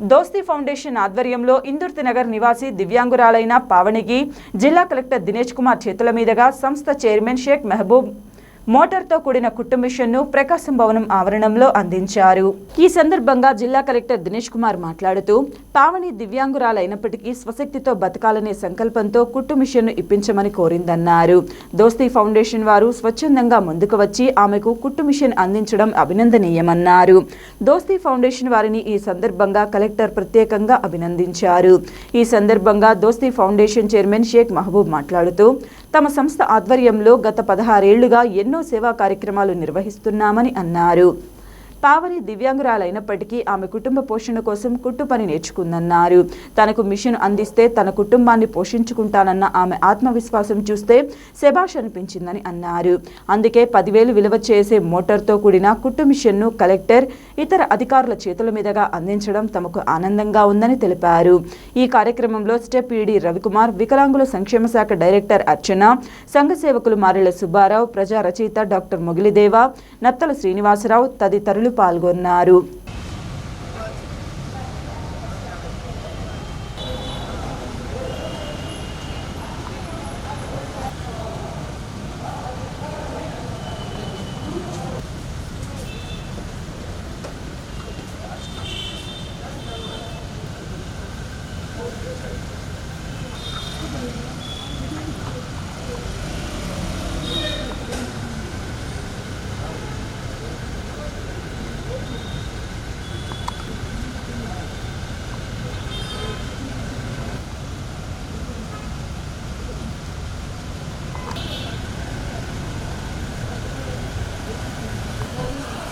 దోస్తి ఫౌండేషన్ ఆధ్వర్యంలో ఇందుర్తి నగర్ నివాసి దివ్యాంగురాలైన పావనికి జిల్లా కలెక్టర్ దినేష్ కుమార్ చేతుల మీదుగా సంస్థ చైర్మన్ షేక్ మెహబూబ్ మోటార్తో కూడిన కుట్టు మిషన్ను ప్రకాశం భవనం ఆవరణంలో అందించారు. ఈ సందర్భంగా జిల్లా కలెక్టర్ దినేష్ కుమార్ మాట్లాడుతూ పావని దివ్యాంగురాలైనప్పటికీ స్వశక్తితో బతకాలనే సంకల్పంతో కుట్టు మిషన్ను ఇప్పించమని కోరిందన్నారు. దోస్తీ ఫౌండేషన్ వారు స్వచ్ఛందంగా ముందుకు వచ్చి ఆమెకు కుట్టు మిషన్ అందించడం అభినందనీయమన్నారు. దోస్తీ ఫౌండేషన్ వారిని ఈ సందర్భంగా కలెక్టర్ ప్రత్యేకంగా అభినందించారు. ఈ సందర్భంగా దోస్తీ ఫౌండేషన్ చైర్మన్ షేక్ మహబూబ్ మాట్లాడుతూ తమ సంస్థ ఆధ్వర్యంలో గత పదహారేళ్ళుగా ఎన్నో సేవా కార్యక్రమాలు నిర్వహిస్తున్నామని అన్నారు. పావని దివ్యాంగురాలైనప్పటికీ ఆమె కుటుంబ పోషణ కోసం కుట్టు పని నేర్చుకుందన్నారు. తనకు మిషన్ అందిస్తే తన కుటుంబాన్ని పోషించుకుంటానన్న ఆమె ఆత్మవిశ్వాసం చూస్తే శభాష్ అనిపించిందని అన్నారు. అందుకే పదివేలు విలువ చేసే మోటార్తో కూడిన కుట్టు మిషన్ను కలెక్టర్ ఇతర అధికారుల చేతుల మీదుగా అందించడం తమకు ఆనందంగా ఉందని తెలిపారు. ఈ కార్యక్రమంలో స్టెప్ ఈడీ రవికుమార్ వికలాంగుల సంక్షేమ శాఖ డైరెక్టర్ అర్చన సంఘ సేవకులు మారెళ్ళ సుబ్బారావు ప్రజా రచయిత డాక్టర్ మొగిలిదేవ నత్తల శ్రీనివాసరావు తదితరులు పాల్గొన్నారు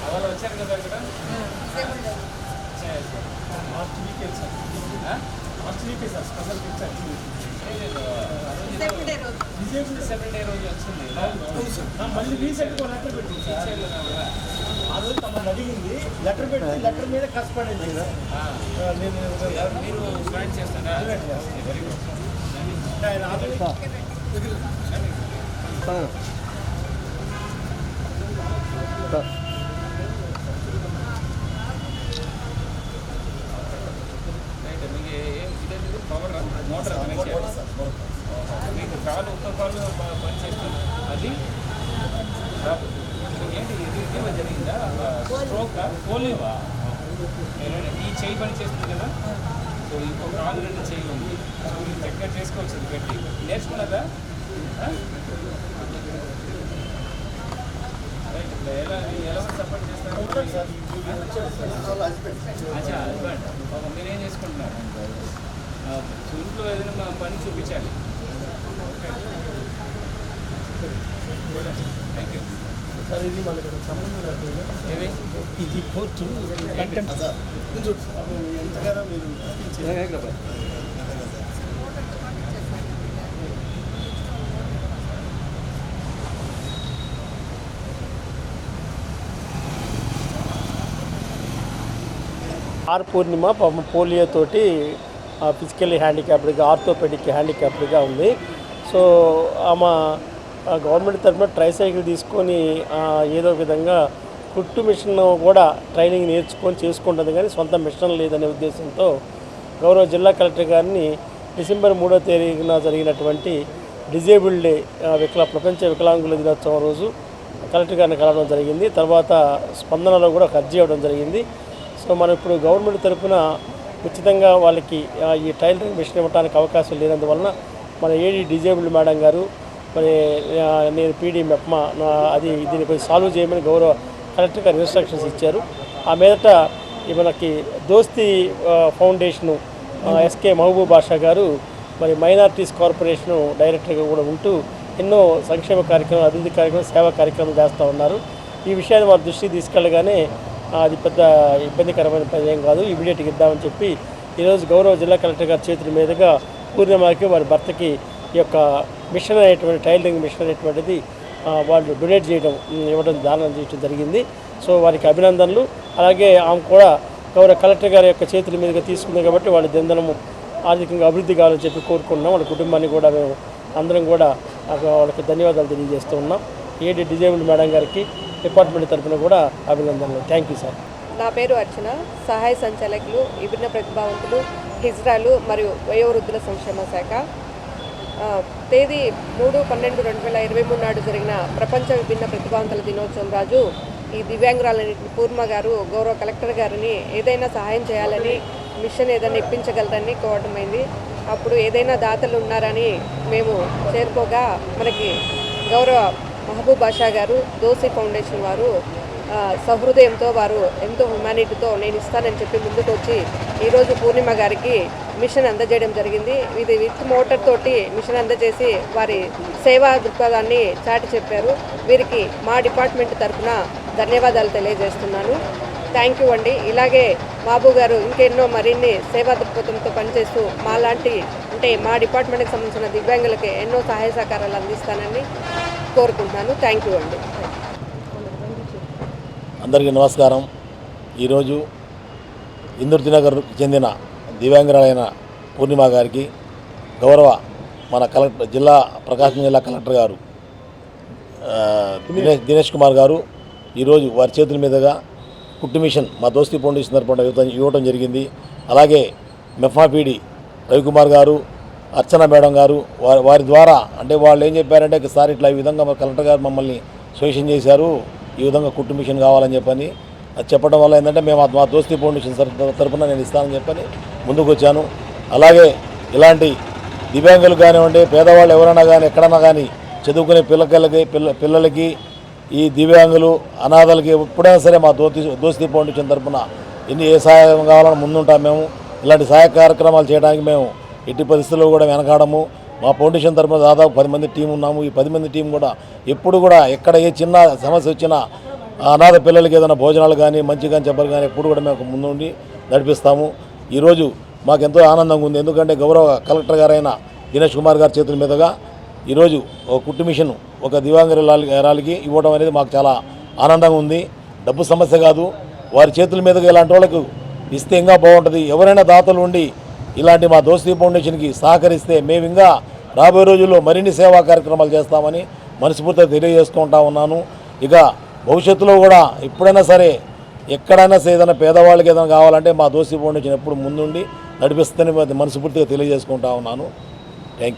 వాళ్ళు వచ్చారు కదా ఇక్కడ? లాస్ట్ వీకే సార్? లాస్ట్ వీకే sir? Special gift disable seven day రోజు. వచ్చింది. మళ్ళీ రీసెంట్ లెటర్ పెట్టింది సార్. ఆ రోజు తమను అడిగింది లెటర్ పెట్టి లెటర్ మీద కష్టపడింది సార్ నేను మీరు జాయిన్ చేస్తారా? వెరీ గుడ్ ఆయన ఆల్రెడీ రైట్ మీకు ఏం ఇదేంటి పవర్ మోటార్ కనెక్ట్ చేయాలి మీకు కాలు పని అది ఏంటి ఇటీవల జరిగిందా స్ట్రోక్ పోలేవా ఈ చేయి పని చేస్తుంది కదా? సో ఇంకో కాలు రెండు చేయి ఉంది. సో మీరు చక్కగా చేసుకోవచ్చు పెట్టి. నేర్చుకున్నదా ఎలా ఎలా సపోర్ట్ చేస్తారు? అచ్చా హస్బెండ్ మీరేం చేసుకుంటున్నారు? ఇంట్లో ఏదైనా మా పని చూపించాలి. ఓకే సార్ ఇది మనకి సంబంధం లేకుండా ఇది కోర్టు కంటెంట్ ఎంతగానో మీరు ఆర్ పూర్ణిమ పాపం పోలియో ఫిజికల్లీ హ్యాండిక్యాప్డ్గా ఆర్థోపెడిక్ హ్యాండిక్యాప్డ్గా ఉంది. సో ఆమె గవర్నమెంట్ తరఫున ట్రైసైకిల్ తీసుకొని ఏదో విధంగా కుట్టు మిషన్ కూడా ట్రైనింగ్ నేర్చుకొని చేసుకుంటుంది కానీ సొంత మిషన్ లేదనే ఉద్దేశంతో గౌరవ జిల్లా కలెక్టర్ గారిని డిసెంబర్ మూడో తేదీన జరిగినటువంటి డిజేబుల్డ్ డే వికలా ప్రపంచ వికలాంగుల దినోత్సవం రోజు కలెక్టర్ గారిని కలవడం జరిగింది. తర్వాత స్పందనలో కూడా ఒక అర్జీ ఇవ్వడం జరిగింది. సో మనం ఇప్పుడు గవర్నమెంట్ తరఫున ఉచితంగా వాళ్ళకి ఈ టైలరింగ్ మిషన్ ఇవ్వడానికి అవకాశం లేనందువలన మన ఏడీ డిజేబుల్డ్ మేడం గారు మరి నేను పీడీ మెప్మా అది దీన్ని కొంచెం సాల్వ్ చేయమని గౌరవ కలెక్టర్ గారు ఇన్స్ట్రక్షన్స్ ఇచ్చారు. ఆ మీదట మనకి దోస్తి ఫౌండేషను ఎస్కే మహబూబ్ బాషా గారు మరి మైనార్టీస్ కార్పొరేషను డైరెక్టర్గా కూడా ఉంటూ ఎన్నో సంక్షేమ కార్యక్రమాలు అభివృద్ధి కార్యక్రమాలు సేవా కార్యక్రమాలు చేస్తూ ఉన్నారు. ఈ విషయాన్ని వారి దృష్టికి తీసుకెళ్ళగానే అది పెద్ద ఇబ్బందికరమైన పని ఏం కాదు. ఇమీడియట్గా ఇద్దామని చెప్పి ఈరోజు గౌరవ జిల్లా కలెక్టర్ గారి చేతుల మీదుగా పూర్ణిమకి వారి భర్తకి ఈ యొక్క మిషన్ అనేటువంటి టైలరింగ్ మిషన్ అనేటువంటిది వాళ్ళు డొనేట్ చేయడం ఇవ్వడం దానం చేయడం జరిగింది. సో వారికి అభినందనలు. అలాగే ఆమె కూడా గౌరవ కలెక్టర్ గారి యొక్క చేతుల మీదుగా తీసుకుంది కాబట్టి వాళ్ళ దిందనము ఆర్థికంగా అభివృద్ధి కావాలని చెప్పి కోరుకుంటున్నాం. వాళ్ళ కుటుంబాన్ని కూడా మేము అందరం కూడా వాళ్ళకి ధన్యవాదాలు తెలియజేస్తూ ఉన్నాం. ఏడి డిజేబుల్డ్ మేడం గారికి డిపార్ట్మెంట్ తరఫున కూడా అభినందనలు. Thank you sir. నా పేరు అర్చన. సహాయ సంచాలకులు విభిన్న ప్రతిభావంతులు హిజ్రాలు మరియు వయోవృద్ధుల సంక్షేమ శాఖ. తేదీ మూడు పన్నెండు రెండు వేల ఇరవై మూడు నాడు జరిగిన ప్రపంచ విభిన్న ప్రతిభావంతుల దినోత్సవం రాజు ఈ దివ్యాంగురాలని పూర్మ గారు గౌరవ కలెక్టర్ గారిని ఏదైనా సహాయం చేయాలని మిషన్ ఏదైనా ఇప్పించగలరని కోవటమైంది అప్పుడు ఏదైనా దాతలు ఉన్నారని మేము చేరుకోగా మనకి గౌరవ మహబూబ్ బాషా గారు దోసి ఫౌండేషన్ వారు సహృదయంతో వారు ఎంతో హ్యుమానిటీతో నేను ఇస్తానని చెప్పి ముందుకు వచ్చి ఈరోజు పూర్ణిమ గారికి మిషన్ అందజేయడం జరిగింది. ఇది విత్ మోటార్ తోటి మిషన్ అందజేసి వారి సేవా దృక్పథాన్ని చాటి చెప్పారు. వీరికి మా డిపార్ట్మెంట్ తరఫున ధన్యవాదాలు తెలియజేస్తున్నాను. థ్యాంక్ యూ అండి. ఇలాగే బాబు గారు ఇంకెన్నో మరిన్ని సేవా దృక్పథంతో పనిచేస్తూ మాలాంటి అంటే మా డిపార్ట్మెంట్కి సంబంధించిన దివ్యాంగులకి ఎన్నో సహాయ సహకారాలు అందిస్తానని కోరుకుంటున్నాను. థ్యాంక్ యూ అండి. అందరికీ నమస్కారం. ఈరోజు ఇందుర్తి నగర్కు చెందిన దివ్యాంగురాలైన పూర్ణిమ గారికి గౌరవ మన కలెక్టర్ జిల్లా ప్రకాశం జిల్లా కలెక్టర్ గారు దినేష్ దినేష్ కుమార్ గారు ఈరోజు వారి చేతుల మీదుగా కుట్టు మిషన్ మా దోస్తి ఫౌండేషన్ తరపున ఇవ్వటం జరిగింది. అలాగే మెఫాపీడి రవికుమార్ గారు అర్చన మేడం గారు వారి వారి ద్వారా అంటే వాళ్ళు ఏం చెప్పారంటే సార్ ఇట్లా ఈ విధంగా కలెక్టర్ గారు మమ్మల్ని సజెషన్ చేశారు ఈ విధంగా కుట్టు మిషన్ కావాలని చెప్పని. అది చెప్పడం వల్ల ఏంటంటే మేము మా దోస్తి ఫౌండేషన్ తరపు- తరపున నేను ఇస్తానని చెప్పని ముందుకు వచ్చాను అలాగే ఇలాంటి దివ్యాంగులు కానివ్వండి పేదవాళ్ళు ఎవరైనా కానీ ఎక్కడన్నా కానీ చదువుకునే పిల్లకాయలకి పిల్ల పిల్లలకి ఈ దివ్యాంగులు అనాథలకి ఎప్పుడైనా సరే మా దోతి దోస్తి ఫౌండేషన్ తరఫున ఎన్ని ఏ సహాయం కావాలని ముందుంటాం మేము. ఇలాంటి సహాయ కార్యక్రమాలు చేయడానికి మేము ఎట్టి పరిస్థితుల్లో కూడా వెనకాడము. మా ఫౌండేషన్ తరఫున దాదాపు పది మంది టీం ఉన్నాము. ఈ పది మంది టీం కూడా ఎప్పుడు కూడా ఎక్కడ ఏ చిన్న సమస్య వచ్చినా అనాథ పిల్లలకి ఏదైనా భోజనాలు కానీ మంచి కానీ చెప్పరు కానీ ఎప్పుడు కూడా మేము ముందుండి నడిపిస్తాము. ఈరోజు మాకు ఎంతో ఆనందంగా ఉంది. ఎందుకంటే గౌరవ కలెక్టర్ గారైన దినేష్ కుమార్ గారి చేతుల మీదుగా ఈరోజు ఒక కుట్టు మిషన్ ఒక దివాంగరాలకి ఇవ్వడం అనేది మాకు చాలా ఆనందంగా ఉంది. డబ్బు సమస్య కాదు. వారి చేతుల మీదుగా ఇలాంటి వాళ్ళకు ఇస్తే ఇంకా బాగుంటుంది. ఎవరైనా దాతలు ఉండి ఇలాంటి మా దోస్తీ ఫౌండేషన్కి సహకరిస్తే మేము ఇంకా రాబోయే రోజుల్లో మరిన్ని సేవా కార్యక్రమాలు చేస్తామని మనస్ఫూర్తిగా తెలియజేసుకుంటా ఉన్నాను. ఇక భవిష్యత్తులో కూడా ఎప్పుడైనా సరే ఎక్కడైనా సరే ఏదైనా పేదవాళ్ళకి ఏదైనా కావాలంటే మా దోస్తీ ఫౌండేషన్ ఎప్పుడు ముందుండి నడిపిస్తుందని మనస్ఫూర్తిగా తెలియజేసుకుంటా ఉన్నాను.